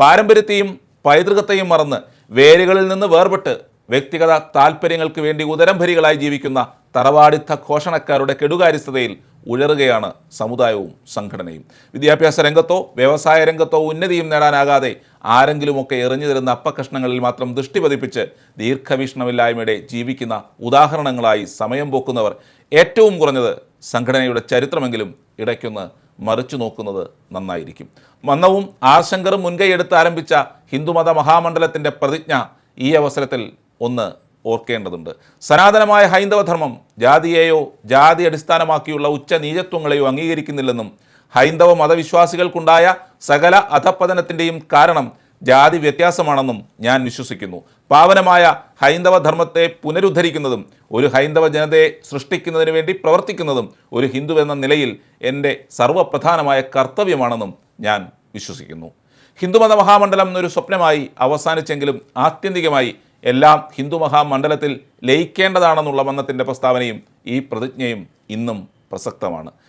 പാരമ്പര്യത്തെയും പൈതൃകത്തെയും മറന്ന് വേരുകളിൽ നിന്ന് വേർപെട്ട് വ്യക്തിഗത താല്പര്യങ്ങൾക്ക് വേണ്ടി ഉദരംഭരികളായി ജീവിക്കുന്ന തറവാടിത്ത ഘോഷണക്കാരുടെ കെടുകാര്യസ്ഥതയിൽ ഉഴറുകയാണ് സമുദായവും സംഘടനയും. വിദ്യാഭ്യാസ രംഗത്തോ വ്യവസായ രംഗത്തോ ഉന്നതിയും നേടാനാകാതെ ആരെങ്കിലുമൊക്കെ എറിഞ്ഞു തരുന്ന അപ്പകഷ്ണങ്ങളിൽ മാത്രം ദൃഷ്ടി പതിപ്പിച്ച് ദീർഘവീക്ഷണമില്ലായ്മയുടെ ജീവിക്കുന്ന ഉദാഹരണങ്ങളായി സമയം പോക്കുന്നവർ ഏറ്റവും കുറഞ്ഞത് സംഘടനയുടെ ചരിത്രമെങ്കിലും ഇടയ്ക്കൊന്ന് മറിച്ചു നോക്കുന്നത് നന്നായിരിക്കും. മന്നവും ആശങ്കറും മുൻകൈയെടുത്ത് ആരംഭിച്ച ഹിന്ദുമത മഹാമണ്ഡലത്തിന്റെ പ്രതിജ്ഞ ഈ അവസരത്തിൽ ഒന്ന് ഓർക്കേണ്ടതുണ്ട്. സനാതനമായ ഹൈന്ദവധർമ്മം ജാതിയെയോ ജാതി അടിസ്ഥാനമാക്കിയുള്ള ഉച്ച നീചത്വങ്ങളെയോ അംഗീകരിക്കുന്നില്ലെന്നും ഹൈന്ദവ മതവിശ്വാസികൾക്കുണ്ടായ സകല അധപ്പതനത്തിന്റെയും കാരണം ജാതി വ്യത്യാസമാണെന്നും ഞാൻ വിശ്വസിക്കുന്നു. പാവനമായ ഹൈന്ദവ ധർമ്മത്തെ പുനരുദ്ധരിക്കുന്നതും ഒരു ഹൈന്ദവ ജനതയെ സൃഷ്ടിക്കുന്നതിന് വേണ്ടി പ്രവർത്തിക്കുന്നതും ഒരു ഹിന്ദു എന്ന നിലയിൽ എന്റെ സർവപ്രധാനമായ കർത്തവ്യമാണെന്നും ഞാൻ വിശ്വസിക്കുന്നു. ഹിന്ദുമത മഹാമണ്ഡലം എന്നൊരു സ്വപ്നമായി അവസാനിച്ചെങ്കിലും ആത്യന്തികമായി എല്ലാം ഹിന്ദു മഹാമണ്ഡലത്തിൽ ലയിക്കേണ്ടതാണെന്നുള്ള മന്നത്തിന്റെ പ്രസ്താവനയും ഈ പ്രതിജ്ഞയും ഇന്നും പ്രസക്തമാണ്.